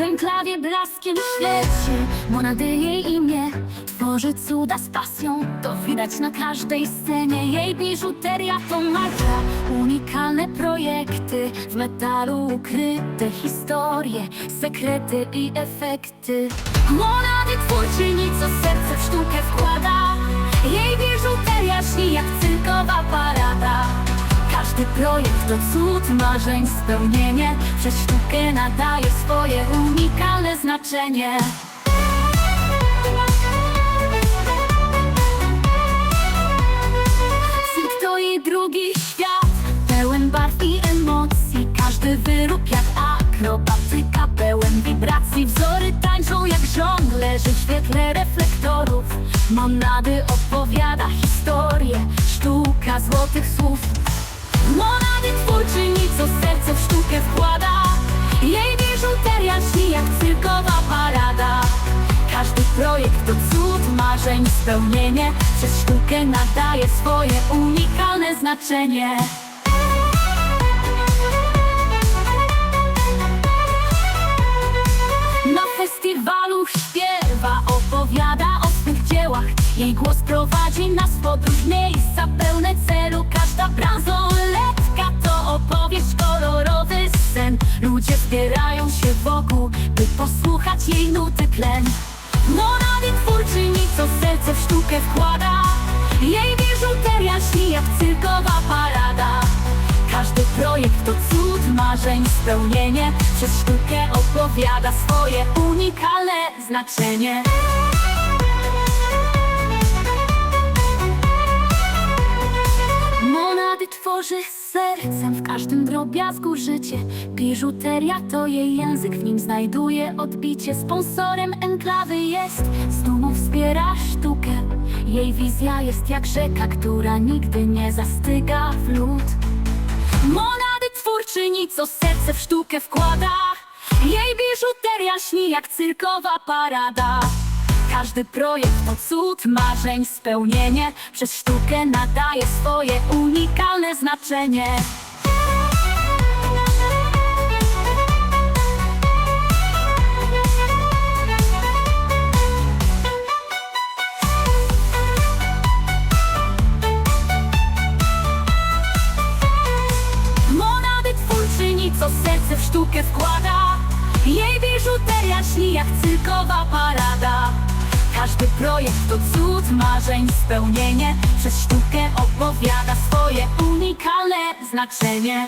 W enklawie blaskiem świeci Monady jej imię Tworzy cuda z pasją. To widać na każdej scenie. Jej biżuteria to marka Unikalne projekty W metalu ukryte historie Sekrety i efekty. Monady twórczyni Co serce w sztukę wkłada każdy projekt to cud marzeń, spełnienie. Przez sztukę nadaje swoje unikalne znaczenie. Cyrk to jej drugi świat. Pełen barw i emocji. Każdy wyrób jak akrobatyka. Pełen wibracji. Wzory tańczą jak żonglerzy W świetle reflektorów. Monady opowiada historię. Sztuka złotych słów projekt to cud marzeń, spełnienie. Przez sztukę nadaje swoje unikalne znaczenie. Na festiwalu śpiewa, opowiada o swych dziełach. Jej głos prowadzi nas w podróż miejsca pełne celu. Każda bransoletka to opowieść, kolorowy sen. Ludzie zbierają się wokół, by posłuchać jej nuty tlen Monady twórczyni, co serce w sztukę wkłada. Jej biżuteria śni jak cyrkowa parada. Każdy projekt to cud marzeń, spełnienie Przez sztukę opowiada swoje unikalne znaczenie sercem w każdym drobiazgu życie. Biżuteria to jej język, w nim znajduje odbicie. Sponsorem enklawy jest, z dumą wspiera sztukę. Jej wizja jest jak rzeka, która nigdy nie zastyga w lód. Monady twórczyni, co serce w sztukę wkłada. Jej biżuteria śni jak cyrkowa parada Każdy projekt to cud marzeń, spełnienie. Przez sztukę nadaje swoje unikalne znaczenie. Monady twórczyni, co serce w sztukę wkłada. Jej biżuteria śni jak cyrkowa parada Każdy projekt to cud marzeń, spełnienie. Przez sztukę opowiada swoje unikalne znaczenie